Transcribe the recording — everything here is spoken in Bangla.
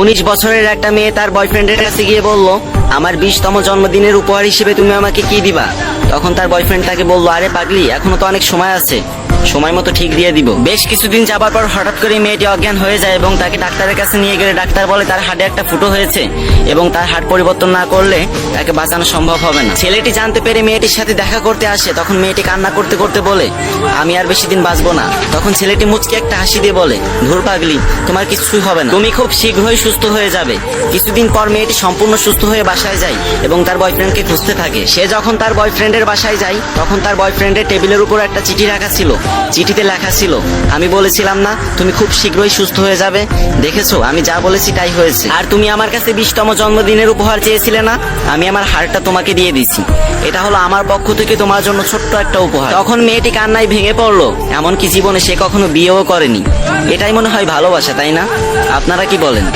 উনিশ বছরের একটা মেয়ে তার বয়ফ্রেন্ডের কাছে গিয়ে বলল, আমার বিশতম জন্মদিনের উপহার হিসেবে তুমি আমাকে কি দিবা? তখন তার বয়ফ্রেন্ড তাকে বলল, আরে পাগলি, এখনও তো অনেক সময় আছে। সময় মতো ঠিক দিয়ে দিব। বেশ কিছুদিন যাবার পর হঠাৎ করে মেয়েটি অজ্ঞান হয়ে যায় এবং তাকে ডাক্তারের কাছে নিয়ে গেলে ডাক্তার বলে তার হাড়ে একটা ফুটো হয়েছে এবং তার হাড় পরিবর্তন না করলে তাকে বাঁচানো সম্ভব হবে না। ছেলেটি জানতে পেরে মেয়েটির সাথে দেখা করতে আসে, তখন মেয়েটি কান্না করতে করতে বলে, আমি আর বেশি দিন বাঁচবো না। তখন ছেলেটি মুচকে একটা হাসি দিয়ে বলে, ধুর পাগলি, তোমার কিছুই হবে না। তুমি খুব শীঘ্রই সুস্থ হয়ে যাবে। কিছুদিন পর মেয়েটি সম্পূর্ণ সুস্থ হয়ে বাসায় যায় এবং তার বয়ফ্রেন্ডকে খুঁজতে থাকে। সে যখন তার বয়ফ্রেন্ডের বাসায় যায়, তখন তার বয়ফ্রেন্ডের টেবিলের উপর একটা চিঠি রাখা ছিল। চিঠিতে লেখা ছিল, আমি বলেছিলাম না, তুমি খুব শীঘ্রই সুস্থ হয়ে যাবে। দেখেছ, আমি যা বলেছি তাই হয়েছে। আর তুমি আমার কাছে বিশতম জন্মদিনের উপহার চেয়েছিলে না, আমি আমার হারটা তোমাকে দিয়ে দিছি এটা হলো আমার পক্ষ থেকে তোমার জন্য ছোট্ট একটা উপহার। তখন মেয়েটি কান্নায় ভেঙে পড়ল, এমনকি জীবনে সে কখনো বিয়েও করেনি। এটাই মনে হয় ভালোবাসা, তাই না? আপনারা কি বলেন?